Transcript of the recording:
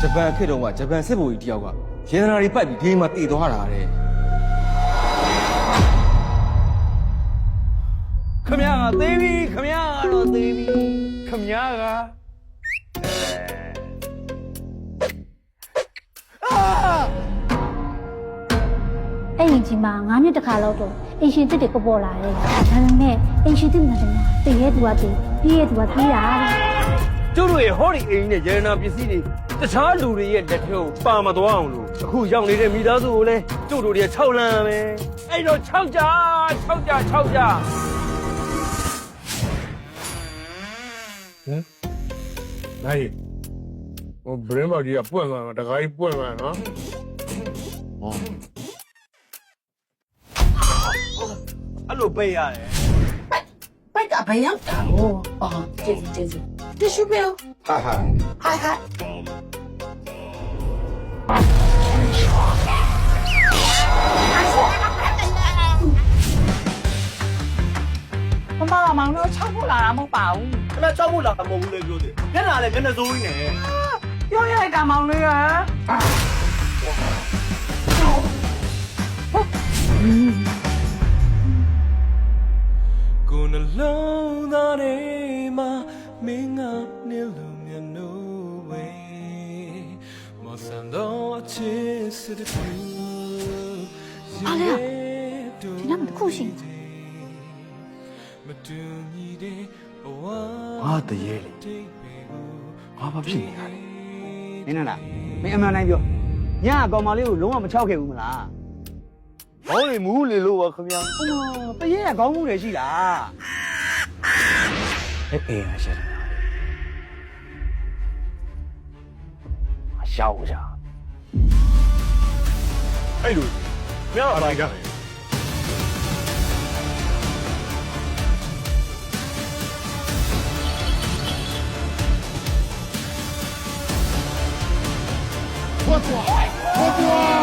ဂျပန်ခေတ်တုန်းကဂျပန်စစ်ဗိုလ်ကြီးတယောက်ကရေနရာတွေပိုက်ပြီးဒီမှာတည်သွားတာတဲ့ခမရကသေးပြီခမရကတော့သေးပြီခမရကအာအဲ့ရင်ကြီးမှာ9နှစ်တခါလောက်တော့ အင်ရှင်တစ်တွေပေါ်ပေါ်လာတယ်ဒါပေမဲ့အင်ရှင်တစ်မှန်တယ်တည်ရဲ့သူကတည်ပြီးရဲ့သူကပြီးတာတဲ့ကျုပ်တို့ရဲ့ဟောဒီအိမ်နဲ့ရတနာပစ္စည်းတွေတခြားလူတွေရဲ့လက်ထဲကိုပါမသွားအောင်လို့အခုရောက်နေတဲ့မိသားစုကိုလည်းကျုပ်တို့တွေ6လမ်းမယ်အဲ့တော့6ကြ6ကြ6ကြနိုင်ဟိုဘရင်းဘော်ကြီးကပွင့်သွားမှာတခါကြီးပွင့်သွားနော် အဲ့လိုပေးရတယ် ပိုက်ကဘယ်ရောက်တာဟောအော်ကျေးဇူးကျေးဇူးတ िश ူပဲဟာဟာဟာဟာမမမောင်တို့ချောက်ဖို့လာတာမဟုတ်ပါဘူး ခဏချောက်ဖို့လာမဟုတ်ဘူးလေပြောတယ်မျက်နှာလည်းမျက်နှာစိုးကြီးနဲ့ ပြောရတဲ့မောင်လေးက ကိုယ် နှလုံးသားထဲမှာမင်းငါနေလို့မျက်နှာဝေမဆန်တော့ချစ်စတဲ့သူအားလေဒီနားမှာတစ်ခုရှိနေမတူညီတဲ့ဘဝငါတရေလေငါဘာဖြစ်နေရလဲမင်းလားမင်းအမှန်တိုင်းပြောညအကောင်မလေးကိုလုံးဝမချောက်ခဲ့ဘူးမလား ဘောင်းနေမူးလေလို့ပါခင်ဗျာ အမတရေကခေါင်းမှုတွေရှိလား အဲ့အေးရရှာတယ်အရှောက်ကြ အဲ့လိုမြောက်အလိုက်ကြတယ် What the? What the?